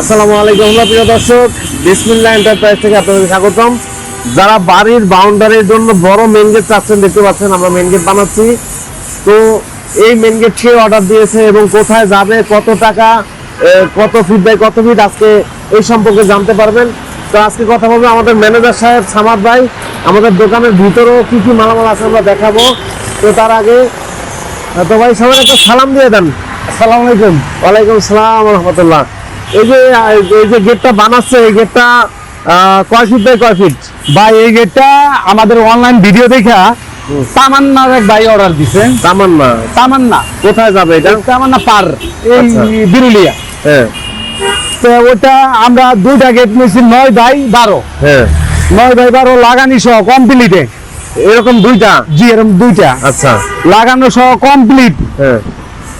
আসসালামু আলাইকুম প্রিয় দর্শক বিসমিল্লাহ এন্টারপ্রাইজ থেকে আপনাদের স্বাগতম। যারা বাড়ির বাউন্ডারির জন্য বড় মেন গেট চাচ্ছেন দেখতে পাচ্ছেন আমরা মেন গেট বানাচ্ছি। তো এই মেন গেট কে অর্ডার দিয়েছে এবং কোথায় যাবে কত টাকা কত ফিট বাই কত ফিট আজকে এই সম্পর্কে জানতে পারবেন। তো আজকে কথা বলব আমাদের ম্যানেজার সাহেব সামাদ ভাই। আমাদের দোকানের ভিতরেও কি কি মালামাল আছে আমরা দেখাবো। তো তার আগে তো ভাই সবাই একটা সালাম দিয়ে দেন। আসসালামু আলাইকুম। ওয়ালাইকুম সালাম রহমতুল্লাহ। এই যে এই যে গেটটা বানাচ্ছে এই গেটটা কয় ফিট বাই কয় ফিট ভাই এই গেটটা আমাদের অনলাইন ভিডিও দেখা তামান্নার এক ভাই অর্ডার দিছে। তামান্না? তামান্না। কোথায় যাবে এটা? তামান্না পার এই আচ্ছা। বিরুলিয়া। হ্যাঁ। তো ওটা আমরা দুইটা গেট নিয়েছি নয় বাই বারো। হ্যাঁ। নয় বাই বারো লাগানি সহ কমপ্লিটে এরকম দুইটা? জি এরকম দুইটা। আচ্ছা। লাগানো সহ কমপ্লিট হ্যাঁ।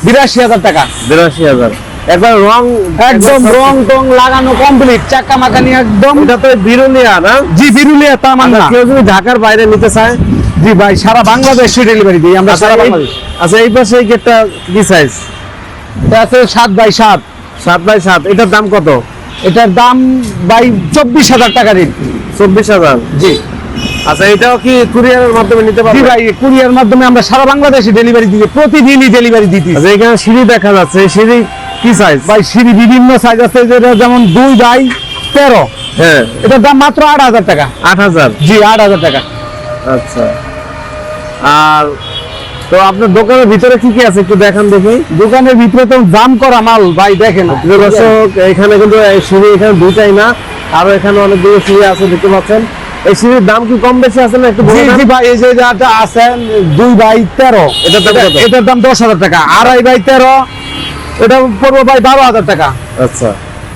বিরাশি হাজার টাকা। বিরাশি হাজার। একবার রং একদম রং টং লাগানো কমপ্লিট চাক্কা মাকানি একদম। এটা তো বিরুলিয়া না? জি বিরুলিয়া তামান্না। কেউ যদি ঢাকার বাইরে নিতে চায়? জি ভাই সারা বাংলাদেশে ডেলিভারি দিই আমরা আচ্ছা সারা বাংলাদেশ। আচ্ছা এই পাশে গেটটা কি সাইজ এটা আছে সাত বাই সাত। সাত বাই সাত এটার দাম কত? এটার দাম বাই চব্বিশ হাজার টাকা দিন। চব্বিশ হাজার? জি। আচ্ছা এটাও কি কুরিয়ারের মাধ্যমে নিতে জি পারবে ভাই কুরিয়ার মাধ্যমে আমরা সারা বাংলাদেশে ডেলিভারি দিই প্রতিদিনই ডেলিভারি দিতে আচ্ছা এখানে সিঁড়ি দেখা যাচ্ছে সিঁড়ি কি সাইজ ভাই সিঁড়ি বিভিন্ন সাইজ আছে যেটা যেমন দুই বাই তেরো। হ্যাঁ। এটার দাম মাত্র আট হাজার টাকা। আট হাজার? জি আট হাজার টাকা। আচ্ছা। আর তো আপনার দোকানের ভিতরে কি কি আছে একটু দেখান দেখি। দোকানের ভিতরে তো দাম করা মাল ভাই দেখেন। দর্শক এখানে কিন্তু সিঁড়ি এখানে দুইটাই না আরও এখানে অনেকগুলো সিঁড়ি আছে দেখতে পাচ্ছেন। এই সিঁড়ির দাম কি কম বেশি আছে না একটু জি ভাই এই যে আছে দুই বাই তেরো। এটার দাম এটা- এটার দাম দশ হাজার টাকা। আড়াই বাই তেরো এটা পড়ব ভাই বারো হাজার টাকা। আচ্ছা।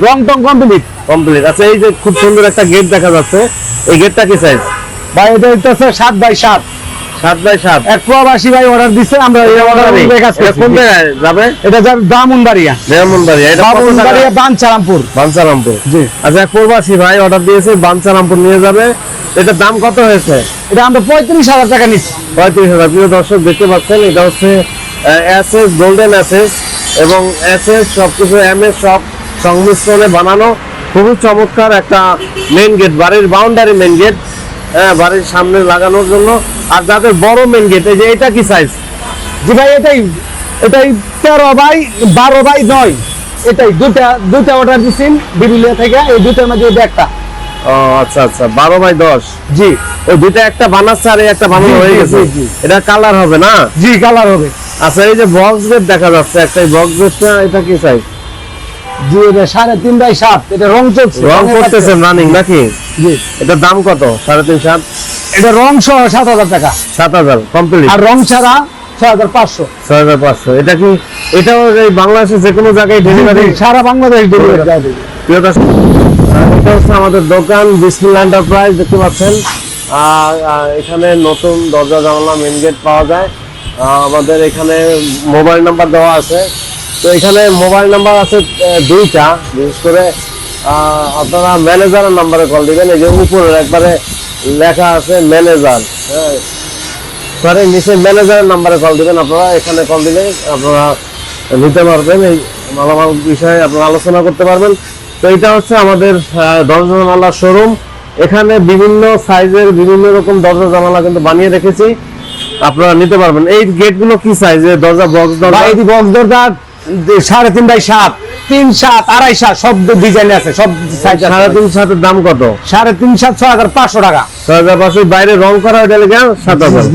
রং টং কমপ্লিট কমপ্লিট আচ্ছা এই যে খুব সুন্দর একটা গেট দেখা যাচ্ছে এই গেটটা কি সাইজ ভাই এটা হচ্ছে সাত বাই সাত। সাত বাই সাত। এক প্রবাসী ভাই অর্ডার দিছে আমরা এই অর্ডার কোন জায়গায় যাবে? এটা মেহমনবাড়ি এটা বানচারামপুর বাঞ্চারামপুর। জি। আচ্ছা এক প্রবাসী ভাই অর্ডার দিয়েছে বাঞ্চারামপুর নিয়ে যাবে। এটার দাম কত হয়েছে? এটা আমরা পঁয়ত্রিশ হাজার টাকা নিচ্ছি। পঁয়ত্রিশ হাজার। প্রিয় দর্শক দেখতে পাচ্ছেন এটা হচ্ছে অ্যাসেস গোল্ডেন অ্যাসেস এবং অ্যাসেস সবকিছু এম এস সব সংমিশ্রণে বানানো। খুবই চমৎকার একটা মেন গেট বাড়ির বাউন্ডারি মেন গেট হ্যাঁ বাড়ির সামনে লাগানোর জন্য। আর যাদের বড় মেন গেট এই যে এটা কি সাইজ জি ভাই এটাই এটাই তেরো বাই বারো বাই নয়। এটাই দুটা দুটা অর্ডার দিচ্ছি বিরুলিয়া থেকে এই দুটার মধ্যে এটা একটা। ও আচ্ছা আচ্ছা বারো বাই দশ। জি ওই দুইটা একটা বানাচ্ছে আর একটা বানানো হয়ে গেছে। এটা কালার হবে না? জি কালার হবে। আচ্ছা এই যে বক্স গেট দেখা যাচ্ছে একটা বক্স গেটটা এটা কি জি এটা সাড়ে তিন বাই সাত এটা রং চলছে রং করতেছেন রানিং নাকি? জি। এটার দাম কত? সাড়ে তিন সাত? এটা রং সহ সাত হাজার টাকা। সাত হাজার কমপ্লিট আর রং ছাড়া ছয় হাজার পাঁচশো। ছয় হাজার পাঁচশো। এটা কি এটাও এই বাংলাদেশের যে কোনো জায়গায় ডেলিভারি সারা বাংলাদেশ ডেলিভারি প্রিয় দর্শক, এটা হচ্ছে আমাদের দোকান বিসমিল এন্টারপ্রাইজ দেখতে পাচ্ছেন। আর এখানে নতুন দরজা জানালা মেন গেট পাওয়া যায়। আমাদের এখানে মোবাইল নাম্বার দেওয়া আছে। তো এখানে মোবাইল নাম্বার আছে দুইটা। বিশেষ করে আপনারা ম্যানেজারের নাম্বারে কল দিবেন। এই যে উপরে একবারে লেখা আছে ম্যানেজার। হ্যাঁ। স্যারের নিচে ম্যানেজারের নাম্বারে কল দিবেন আপনারা। এখানে কল দিলে আপনারা নিতে পারবেন। এই মালামাল বিষয়ে আপনারা আলোচনা করতে পারবেন। তো এটা হচ্ছে আমাদের দরজা জানালার শোরুম। এখানে বিভিন্ন সাইজের বিভিন্ন রকম দরজা জানালা কিন্তু বানিয়ে রেখেছি। আপনারা নিতে পারবেন। এই গেটগুলো কি সাইজের দরজা বক্স দরজা? এটি বক্স দরজা সাড়ে তিন বাই সাত। তিন সাত আড়াই সাত সব ডিজাইন আছে সব সাইজ সাড়ে তিন সাতের দাম কত? সাড়ে তিন সাত ছ হাজার পাঁচশো টাকা। ছ হাজার পাঁচশো বাইরে রং করা হয়ে গেলে কেন সাত হাজার।